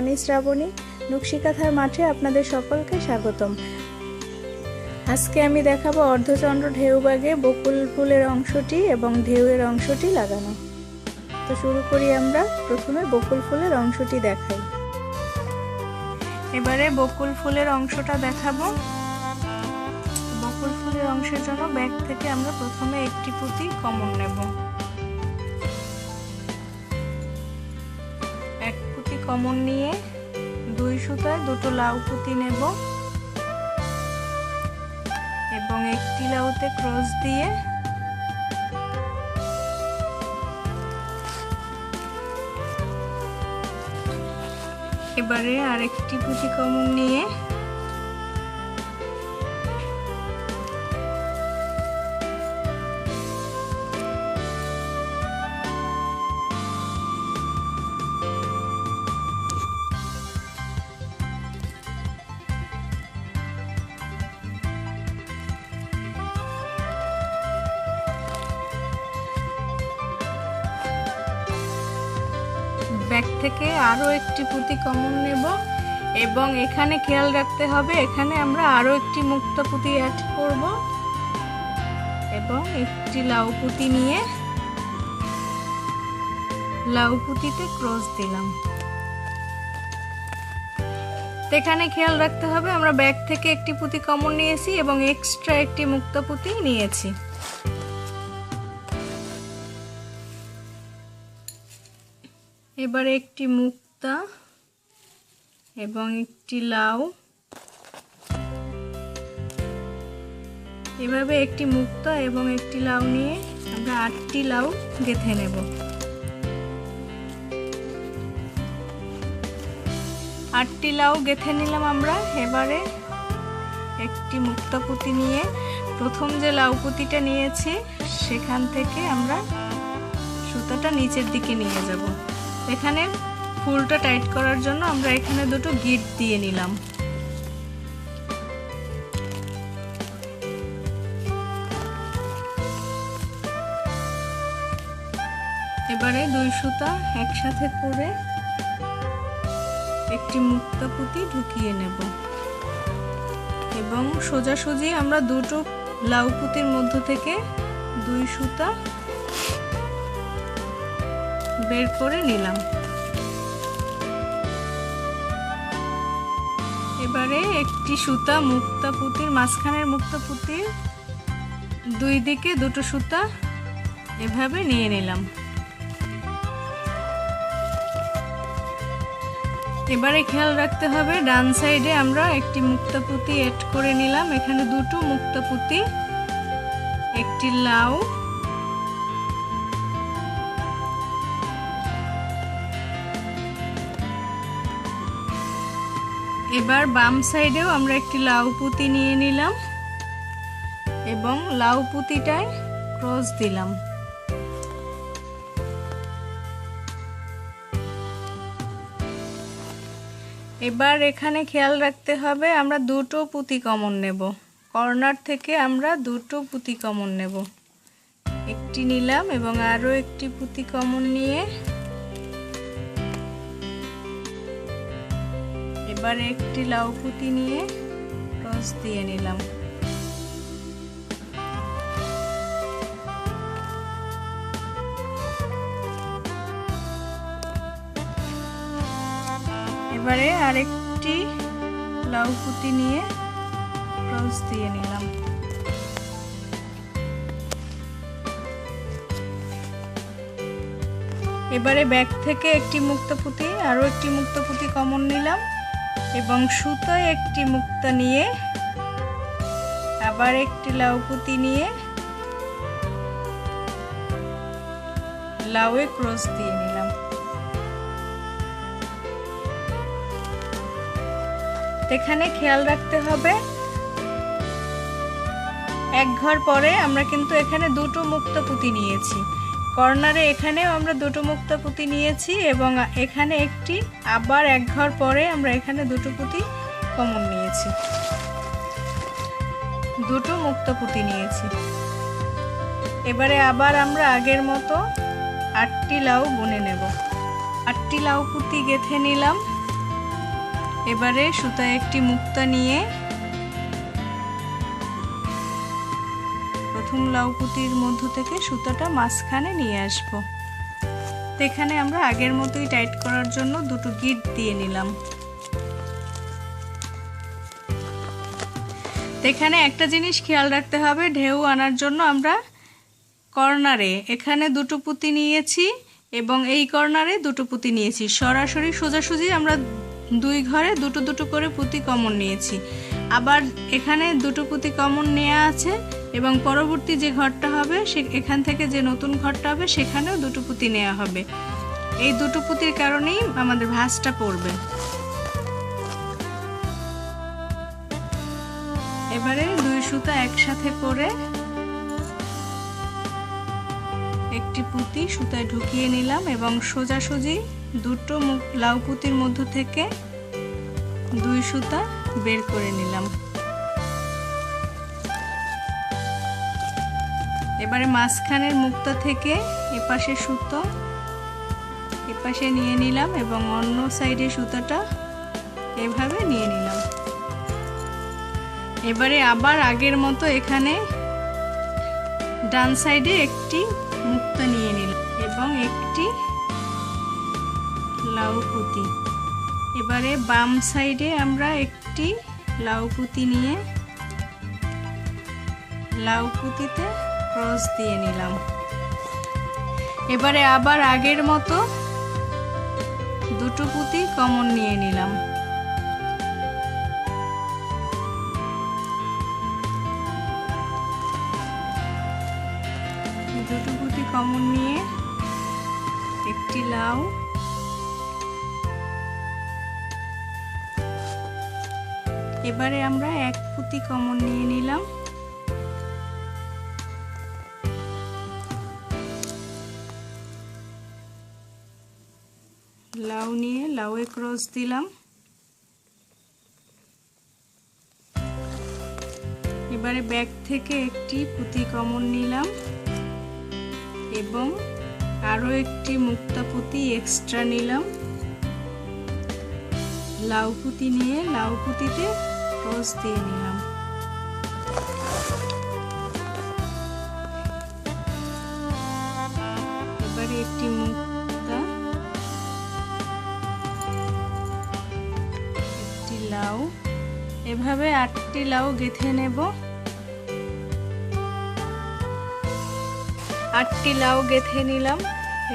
রনি শ্রাবণী, নকশিকাথার মাঠে আপনাদের সকলকে স্বাগতম। আজকে আমি দেখাবো অর্ধচন্দ্র ঢেউবাগে বকুল ফুলের অংশটি এবং ঢেউয়ের অংশটি লাগানো। তো শুরু করি আমরা, প্রথমে বকুল ফুলের অংশটি দেখাই। এবারে বকুল ফুলের অংশটা দেখাবো। বকুল ফুলের অংশের জন্য ব্যাগ থেকে আমরা প্রথমে একটি পুঁতি কমন নেব। কমন নিয়ে দুই সুতায় দুটো লাউ পুঁতি নেব এবং একটি লাউতে ক্রস দিয়ে এবারে আরেকটি পুঁতি কমন নিয়ে ব্যাগ থেকে আরও একটি পুঁতি কমন নেব এবং এখানে খেয়াল রাখতে হবে, এখানে আমরা আরও একটি মুক্ত পুঁতি অ্যাড করব এবং একটি লাউ পুঁতি নিয়ে লাউ পুঁতিতে ক্রস দিলাম। এখানে খেয়াল রাখতে হবে, আমরা ব্যাগ থেকে একটি পুঁতি কমন নিয়েছি এবং এক্সট্রা একটি মুক্ত পুঁতি নিয়েছি। এবারে একটি মুক্তা এবং একটি লাউ। এভাবে একটি মুক্তা এবং একটি লাউ নিয়ে আমরা আটটি লাউ গেথে নেব। আটটি লাউ গেথে নিলাম আমরা। এবারে একটি মুক্তা পুঁতি নিয়ে প্রথম যে লাউ পুঁতিটা নিয়েছি, সেখান থেকে আমরা সুতাটা নিচের দিকে নিয়ে যাব। এখানে ফুলটা টাইট করার জন্য আমরা এখানে দুটো গিট দিয়ে নিলাম। এবারে দুই সুতা একসাথে করে একটি মুক্তা পুঁতি ঢুকিয়ে নেব। এবং সোজাসুজি আমরা দুটো লাউ পুঁতির মধ্য থেকে দুই সুতা বের করে নিলাম। এবারে একটি সুতা মুক্তা পুঁতির, মাঝখানের মুক্তা পুঁতির দুই দিকে দুটো সুতা এভাবে নিয়ে নিলাম। এবারে খেয়াল রাখতে হবে, ডান সাইডে আমরা একটি মুক্তা পুঁতি অ্যাড করে নিলাম। এখানে দুটো মুক্তা পুঁতি, একটি লাউ এবার বাম সাইডেও আমরা একটি লাউ পুঁতি নিয়ে নিলাম এবং লাউ পুঁতিটায় ক্রস দিলাম। এবার এখানে খেয়াল রাখতে হবে, আমরা দুটো পুঁতি কমন নেব। কর্নার থেকে আমরা দুটো পুঁতি কমন নেব। একটি নিলাম এবং আরও একটি পুঁতি কমন নিয়ে এবারে একটি লাউ পুঁতি নিয়ে ক্রস দিয়ে নিলাম। এবারে আরেকটি লাউ পুঁতি নিয়ে ক্রস দিয়ে নিলাম। এবারে ব্যাগ থেকে একটি মুক্ত পুঁতি, আরও একটি মুক্ত পুঁতি কমন নিলাম। এবং সুতোয় একটি মুক্তা নিয়ে, আবার একটি লাউ পুঁতি নিয়ে, লাউয়ে ক্রস দিয়ে নিলাম। এখানে খেয়াল রাখতে হবে, এক ঘর পরে আমরা কিন্তু এখানে দুটো মুক্ত পুঁতি নিয়েছি। কর্নারে এখানেও আমরা দুটো মুক্ত পুঁতি নিয়েছি এবং এখানে একটি, আবার এক ঘর পরে আমরা এখানে দুটো পুঁতি কমন নিয়েছি। দুটো মুক্ত পুঁতি নিয়েছি। এবারে আবার আমরা আগের মতো আটটি লাউ বুনে নেব। আটটি লাউ পুঁতি গেথে নিলাম। এবারে সুতায় একটি মুক্তা নিয়ে প্রথম লাউ পুঁতির মধ্য থেকে সুতাটা মাঝখানে নিয়ে আসব। এখানে আমরা আগের মতোই টাইট করার জন্য দুটো গিট দিয়ে নিলাম। এখানে একটা জিনিস খেয়াল রাখতে হবে, ঢেউ আনার জন্য আমরা কর্নারে এখানে দুটো পুঁতি নিয়েছি এবং এই কর্নারে দুটো পুঁতি নিয়েছি। সরাসরি সোজাসুজি আমরা দুই ঘরে দুটো দুটো করে পুঁতি কমন নিয়েছি। আবার এখানে দুটো পুঁতি কমন নেওয়া আছে এবং পরবর্তী যে ঘরটা হবে, সে এখান থেকে যে নতুন ঘরটা হবে, সেখানেও দুটো পুঁতি নেওয়া হবে। এই দুটো পুঁতির কারণেই আমাদের ভাঁজটা পড়বে। এবারে দুই সুতা একসাথে করে একটি পুঁতি সুতায় ঢুকিয়ে নিলাম এবং সোজাসুজি দুটো লাউ পুঁতির মধ্য থেকে দুই সুতা বের করে নিলাম। এবারে মাঝখানের মুক্তা থেকে এপাশে সুতো এপাশে নিয়ে নিলাম এবং অন্য সাইডে সুতোটা এভাবে নিয়ে নিলাম। এবারে আবার আগের মতো এখানে ডান সাইডে একটি মুক্তা নিয়ে নিলাম এবং একটি লাউ পুঁতি এবারে বাম সাইডে আমরা একটি লাউ পুঁতি নিয়ে লাউ পুঁতিতে ক্রস দিয়ে নিলাম। এবারে আবার আগের মতো দুটো পুঁতি কমন নিয়ে নিলাম। দুটো পুঁতি কমন নিয়ে একটি লাউ। এবারে আমরা এক পুঁতি কমন নিয়ে নিলাম। লাউয়ে ক্রস দিলাম। এবারে ব্যাগ থেকে একটি পুঁতি কমন নিলাম এবং আরও একটি মুক্তা পুঁতি এক্সট্রা নিলাম। লাউ পুঁতি নিয়ে লাউ পুঁতিতে ক্রস দিয়ে নিলাম। এভাবে আটটি লাউ গেথে নেব। আটটি লাউ গেথে নিলাম।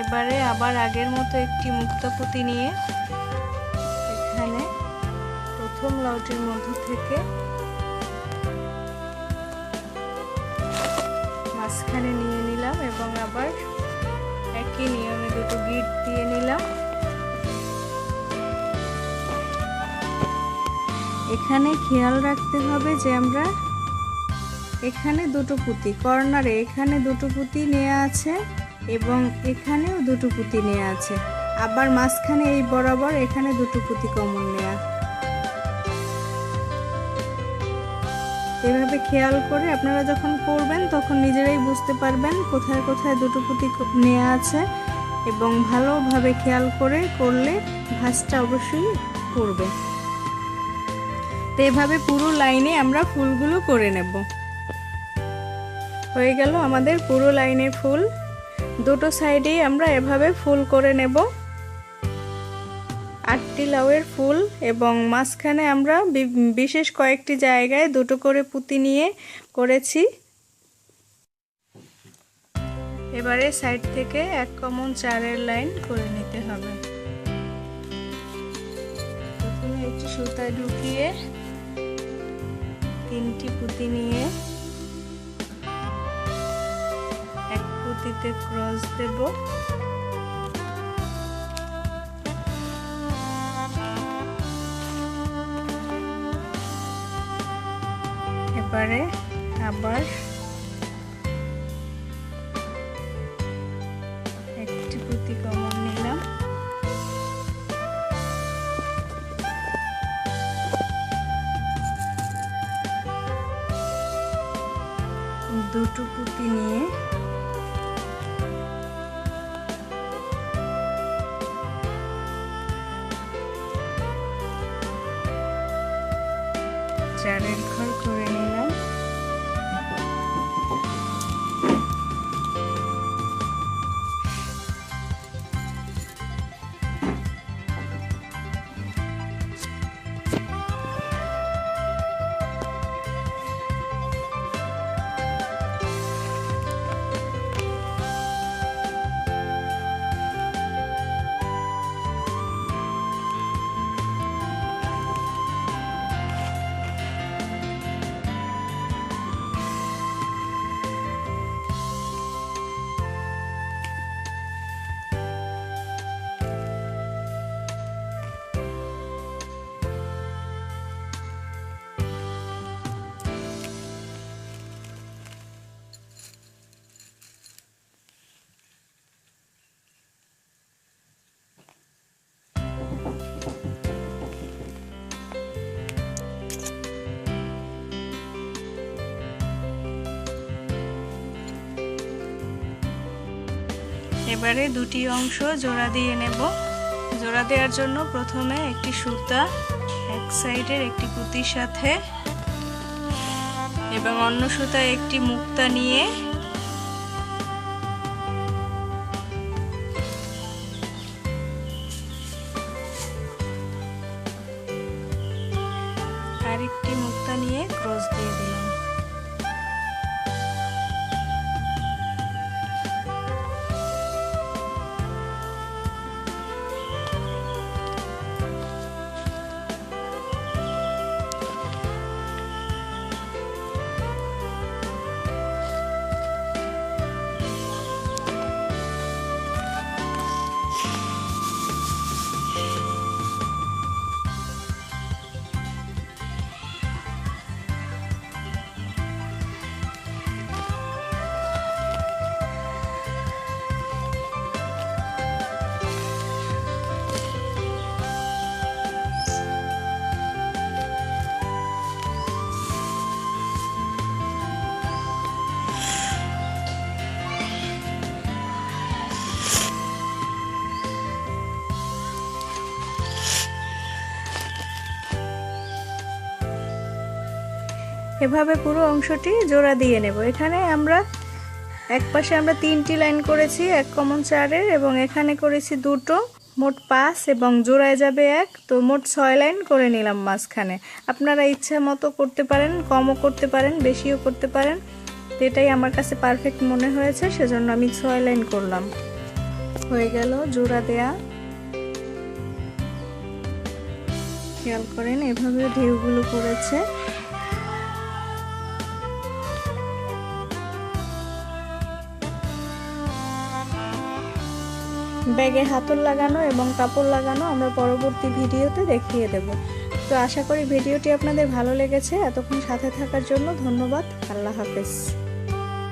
এবারে আবার আগের মতো একটি মুক্তা পুঁতি নিয়ে এখানে প্রথম লাউটির মধ্য থেকে মাঝখানে নিয়ে নিলাম এবং আবার একই নিয়মে দুটো গিট দিয়ে নিলাম। এখানে খেয়াল রাখতে হবে যে আমরা এখানে দুটো পুঁতি, কর্নারে এখানে দুটো পুঁতি নেওয়া আছে এবং এখানেও দুটো পুঁতি নেওয়া আছে। আবার মাঝখানে এই বরাবর এখানে দুটো পুঁতি কমন নেওয়া এভাবে খেয়াল করে আপনারা যখন করবেন, তখন নিজেরাই বুঝতে পারবেন কোথায় কোথায় দুটো পুঁতি নেওয়া আছে এবং ভালোভাবে খেয়াল করে করলে ভাঁজটা অবশ্যই পড়বে তো এভাবে পুরো লাইনে আমরা ফুলগুলো করে নেব। হয়ে গেল আমাদের পুরো লাইনের ফুল। দুটো সাইডেই আমরা এভাবে ফুল করে নেব। আটটি লাউয়ের ফুল এবং মাঝখানে আমরা বিশেষ কয়েকটি জায়গায় দুটো করে পুঁতি নিয়ে করেছি। এবারে সাইড থেকে এক কমন চারের লাইন করে নিতে হবে। প্রথমে একটি সুতা ঢুকিয়ে তিনটি পুঁতি নিয়ে এক পুঁতিতে ক্রস দেব। এবারে আবার চারের ঘর করে এবারে দুটি অংশ জোড়া দিয়ে নেব। জোড়া দেওয়ার জন্য প্রথমে একটি সুতা, এক সাইডের একটি পুঁতির সাথে, এবং অন্য সুতায় একটি মুক্তা নিয়ে এভাবে পুরো অংশটি জোড়া দিয়ে নেব। এখানে আমরা এক পাশে আমরা তিনটি লাইন করেছি, এক কমন চারের, এবং এখানে করেছি দুটো। মোট পাঁচ এবং জোড়ায় যাবে এক, তো মোট ছয় লাইন করে নিলাম মাঝখানে। আপনারা ইচ্ছা মতো করতে পারেন, কমও করতে পারেন, বেশিও করতে পারেন। এটাই আমার কাছে পারফেক্ট মনে হয়েছে, সেজন্য আমি ছয় লাইন করলাম। হয়ে গেল জোড়া দেয়া। খেয়াল করেন, এভাবে ঢেউগুলো পড়েছে। ব্যাগে হাতল লাগানো এবং কাপড় লাগানো আমরা পরবর্তী ভিডিওতে দেখিয়ে দেব। তো আশা করি ভিডিওটি আপনাদের ভালো লেগেছে। এতক্ষণ সাথে থাকার জন্য ধন্যবাদ। আল্লাহ হাফেজ।